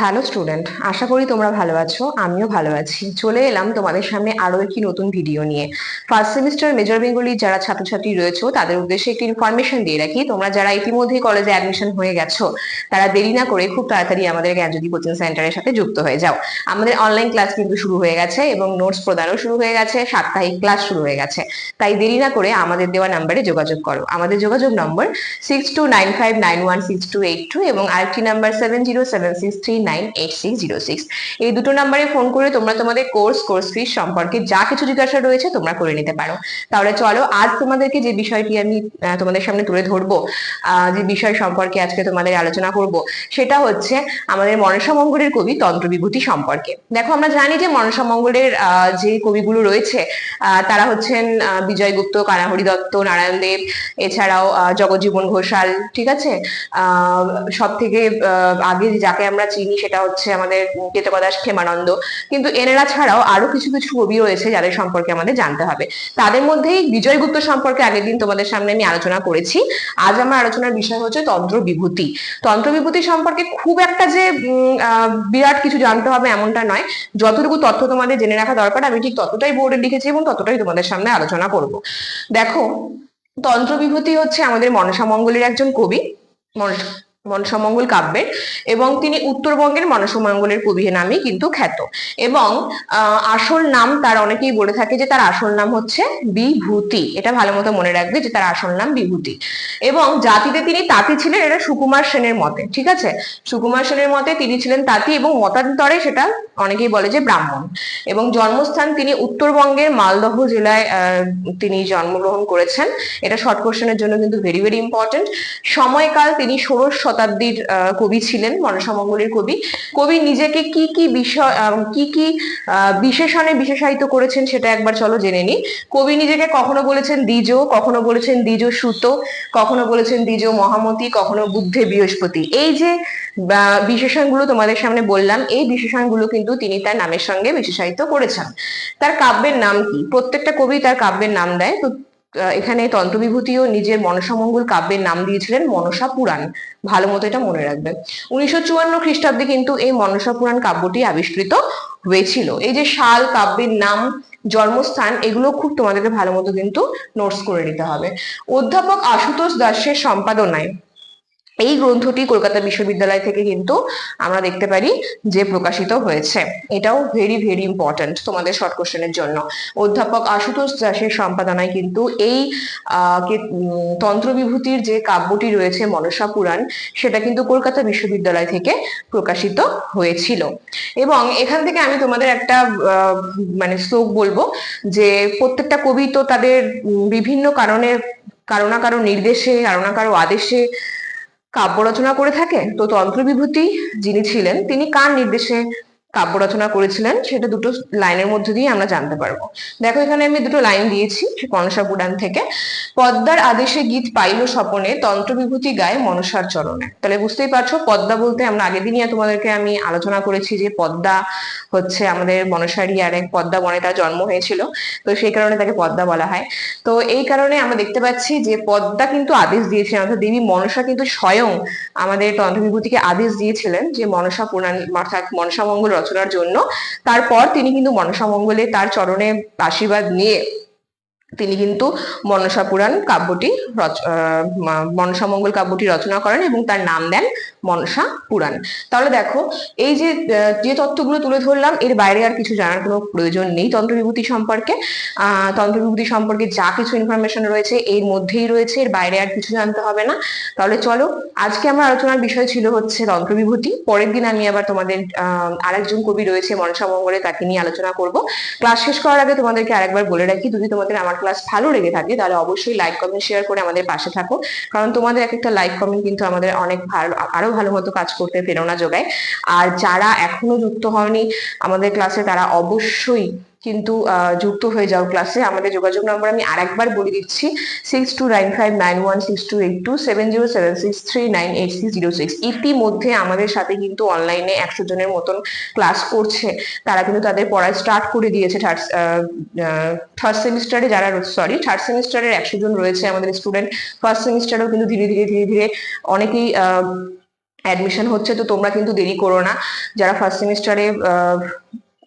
Hello student আশা করি তোমরা ভালো আছো, আমিও ভালো আছি। চলে এলাম তোমাদের সামনে আরও একটি নতুন ভিডিও নিয়ে। ফার্স্ট সেমিস্টার মেজর বেঙ্গলি যারা ছাত্রছাত্রী রয়েছে, তাদের উদ্দেশ্যে একটি ইনফরমেশন দিয়ে রাখি। তোমরা যারা ইতিমধ্যেই কলেজে অ্যাডমিশন হয়ে গেছো, তারা দেরি না করে খুব তাড়াতাড়ি আমাদের জ্ঞানজ্যোতি কোচিং সেন্টারের সাথে যুক্ত হয়ে যাও। আমাদের অনলাইন ক্লাস কিন্তু শুরু হয়ে গেছে এবং নোটস প্রদানও শুরু হয়ে গেছে, সাপ্তাহিক ক্লাস শুরু হয়ে গেছে। তাই দেরি না করে আমাদের দেওয়া নাম্বারে যোগাযোগ করো। আমাদের যোগাযোগ number six two nine five nine one six two eight two এবং আরেকটি number seven zero seven six three nine eight zero six এই দুটো নাম্বারে ফোন করে তোমরা তোমাদের কোর্স কোর্স ফিস সম্পর্কে যা কিছু জিজ্ঞাসা রয়েছে তোমরা করে নিতে পারো। তাহলে চলো আজ তোমাদেরকে যে বিষয়টি আমি তোমাদের সামনে তুলে ধরবো যে বিষয় সম্পর্কে আজকে তোমাদের আলোচনা করব সেটা হচ্ছে আমাদের মনসা মঙ্গলের কবি তন্ত্রবিভূতি সম্পর্কে। দেখো আমরা জানি যে মনসা মঙ্গলের যে কবিগুলো রয়েছে তারা হচ্ছেন আহ, বিজয় গুপ্ত কানাহরি দত্ত নারায়ণ দেব এছাড়াও আহ, জগজ্জীবন ঘোষাল ঠিক আছে? সব থেকে আগে যাকে আমরা চিনি সেটা হচ্ছে আমাদের কেতকদাস ক্ষেমানন্দ কিন্তু এনারা ছাড়াও আরও কিছু কিছু কবি রয়েছে যাদের সম্পর্কে আমাদের জানতে হবে। তাদের মধ্যেই বিজয় গুপ্ত সম্পর্কে আগের দিন তোমাদের সামনে আমি আলোচনা করেছি। আজ আমার আলোচনার বিষয় হচ্ছে তন্ত্র বিভূতি তন্ত্র বিভূতি সম্পর্কে খুব একটা যে বিরাট কিছু জানতে হবে এমনটা নয়। যতটুকু তথ্য তোমাদের জেনে রাখা দরকার, আমি ঠিক ততটাই বোর্ডে লিখেছি এবং ততটাই তোমাদের সামনে আলোচনা করব। দেখো তন্ত্র বিভূতি হচ্ছে আমাদের মনসা মঙ্গলের একজন কবি। মনসামঙ্গল কাব্যের এবং তিনি উত্তরবঙ্গের মনসামঙ্গলের কবি নামে কিন্তু খ্যাত। এবং আসল নাম তার অনেকেই বলে থাকে যে তার আসল নাম হচ্ছে বিভূতি। এটা ভালো মতো মনে রাখবে যে তার আসল নাম বিভূতি। এবং জাতিতে তিনি তাঁতি ছিলেন, এটা সুকুমার সেনের মতে, ঠিক আছে? সুকুমার সেনের মতে তিনি ছিলেন তাঁতি এবং মতান্তরে সেটা অনেকেই বলে যে ব্রাহ্মণ। এবং জন্মস্থান তিনি উত্তরবঙ্গের মালদহ জেলায় তিনি জন্মগ্রহণ করেছেন। এটা শর্ট কোশ্চেনের জন্য কিন্তু ভেরি ভেরি ইম্পর্টেন্ট সময়কাল তিনি ষোড়শ শতাব্দীর কবি ছিলেন, মনসামঙ্গলের কবি। কবি নিজেকে কি কি বিষয় কি কি বিশেষণে বিশেষায়িত করেছেন সেটা একবার চলো জেনে নিই। কবি নিজেকে কখনো বলেছেন দ্বিজ, কখনো বলেছেন দ্বিজ সুত, কখনো বলেছেন দ্বিজ মহামতি, কখনো বুদ্ধে বৃহস্পতি। এই যে বিশেষণগুলো তোমাদের সামনে বললাম, এই বিশেষণগুলো কিন্তু তিনি তার নামের সঙ্গে বিশেষায়িত করেছেন। তার কাব্যের নাম কি? প্রত্যেকটা কবি তার কাব্যের নাম দেয়, তো এখানে তন্ত্রবিভূতিও নিজের মনসামঙ্গল কাব্যের নাম দিয়েছিলেন মনসা পুরাণ। ভালো মতো এটা মনে রাখবে। উনিশশো চুয়ান্ন খ্রিস্টাব্দে কিন্তু এই মনসা পুরাণ কাব্যটি আবিষ্কৃত হয়েছিল। এই যে শাল কাব্যের নাম, জন্মস্থান, এগুলো খুব তোমাদেরকে ভালো মতো কিন্তু নোটস করে নিতে হবে। অধ্যাপক আশুতোষ দাসের সম্পাদনায় এই গ্রন্থটি কলকাতা বিশ্ববিদ্যালয় থেকে কিন্তু আমরা দেখতে পারি যে প্রকাশিত হয়েছে। এটাও ভেরি ভেরি ইম্পর্ট্যান্ট তোমাদের শর্ট কোশ্চেনের জন্য। অধ্যাপক আশুতোষ দাসের সম্পাদনায় কিন্তু এই তন্ত্রবিভূতির যে কাব্যটি রয়েছে মনসা পুরাণ, সেটা কিন্তু কলকাতা বিশ্ববিদ্যালয় থেকে প্রকাশিত হয়েছিল। এবং এখান থেকে আমি তোমাদের একটা মানে শ্লোক বলব যে প্রত্যেকটা কবি তো তাদের বিভিন্ন কারণে কারও না কারও নির্দেশে কারও না কারও আদেশে কাব্য রচনা করে থাকেন। তো তন্ত্র বিভূতি যিনি ছিলেন তিনি কার নির্দেশে কাব্য রচনা করেছিলেন, সেটা দুটো লাইনের মধ্যে দিয়ে আমরা জানতে পারব। দেখো এখানে আমি দুটো লাইন দিয়েছি মনসা পুরাণ থেকে। পদ্মার আদেশে গীত পাইল স্বপনে, তন্ত্রবিভূতি গায়ে মনসার চরণে। তাহলে বুঝতেই পারছ, পদ্মা বলতে আমরা আগের দিনই তোমাদেরকে আমি আলোচনা করেছি যে পদ্মা হচ্ছে আমাদের মনসারই আর এক পদ্মা বনে তার জন্ম হয়েছিল। তো সেই কারণে তাকে পদ্মা বলা হয়। তো এই কারণে আমরা দেখতে পাচ্ছি যে পদ্মা কিন্তু আদেশ দিয়েছিলেন, অর্থাৎ দেবী মনসা কিন্তু স্বয়ং আমাদের তন্ত্রবিভূতিকে আদেশ দিয়েছিলেন যে মনসা পুরাণ অর্থাৎ মনসা মঙ্গল রচনার জন্য। তারপর তিনি কিন্তু মনসামঙ্গলে তার চরণে আশীর্বাদ নিয়ে তিনি কিন্তু মনসা পুরাণ কাব্যটি মনসা মঙ্গল কাব্যটি রচনা করেন এবং তার নাম দেন মনসা পুরাণ। তাহলে দেখো, এই যে যে তথ্যগুলো তুলে ধরলাম, এর বাইরে আর কিছু জানার কোনো প্রয়োজন নেই। তন্ত্রবিভূতি সম্পর্কে, আহ, তন্ত্রবিভূতি সম্পর্কে যা কিছু ইনফরমেশন রয়েছে, এর মধ্যেই রয়েছে, এর বাইরে আর কিছু জানতে হবে না। তাহলে চলো, আজকে আমার আলোচনার বিষয় ছিল হচ্ছে তন্ত্রবিভূতি। পরের দিন আমি আবার তোমাদের আরেকজন কবি রয়েছে মনসা মঙ্গলে, তাকে নিয়ে আলোচনা করব। ক্লাস শেষ করার আগে তোমাদেরকে আরেকবার বলে রাখি, যদি তোমাদের আমার ক্লাস ভালো লেগে থাকে, তাহলে অবশ্যই লাইক কমেন্ট শেয়ার করে আমাদের পাশে থাকো। কারণ তোমাদের এক একটা লাইক কমেন্ট কিন্তু আমাদের অনেক ভালো, আরও ভালো মতো কাজ করতে প্রেরণা যোগায়। আর যারা এখনও যুক্ত হয়নি আমাদের ক্লাসে তারা অবশ্যই কিন্তু যুক্ত হয়ে যাও ক্লাসে আমাদের যোগাযোগ নম্বর আমি আরেকবার বলে দিচ্ছি। Six two nine five nine one six two eight two seven zero seven six three nine eight six zero six ইতিমধ্যে আমাদের সাথে কিন্তু অনলাইনে একশো জনের মতন ক্লাস করছে। তারা কিন্তু তাদের পড়া স্টার্ট করে দিয়েছে থার্ড থার্ড সেমিস্টারে যারা সরি থার্ড সেমিস্টারের একশো জন রয়েছে আমাদের স্টুডেন্ট ফার্স্ট সেমিস্টারেও কিন্তু ধীরে ধীরে ধীরে ধীরে অনেকেই অ্যাডমিশন হচ্ছে। তো তোমরা কিন্তু দেরি করো না। যারা ফার্স্ট সেমিস্টারে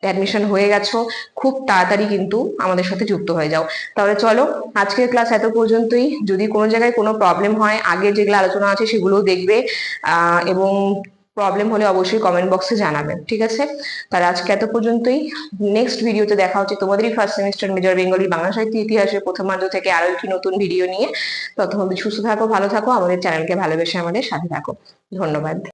অ্যাডমিশন হয়ে গেছো, খুব তাড়াতাড়ি কিন্তু আমাদের সাথে যুক্ত হয়ে যাও। তাহলে চলো, আজকের ক্লাস এত পর্যন্তই। যদি কোনো জায়গায় কোনো প্রবলেম হয়, আগে যেগুলো আলোচনা আছে সেগুলোও দেখবে এবং প্রবলেম হলে অবশ্যই কমেন্ট বক্সে জানাবে, ঠিক আছে? তাহলে আজকে এত পর্যন্তই। নেক্সট ভিডিওতে দেখা হচ্ছে তোমাদেরই first semester major Bengali Bangla সাহিত্য ইতিহাসের প্রথমার্ধ থেকে আরও একটি নতুন ভিডিও নিয়ে। ততক্ষণ সুস্থ থাকো, ভালো থাকো, আমাদের চ্যানেলকে ভালোবেসে আমাদের সাথে থাকো। ধন্যবাদ।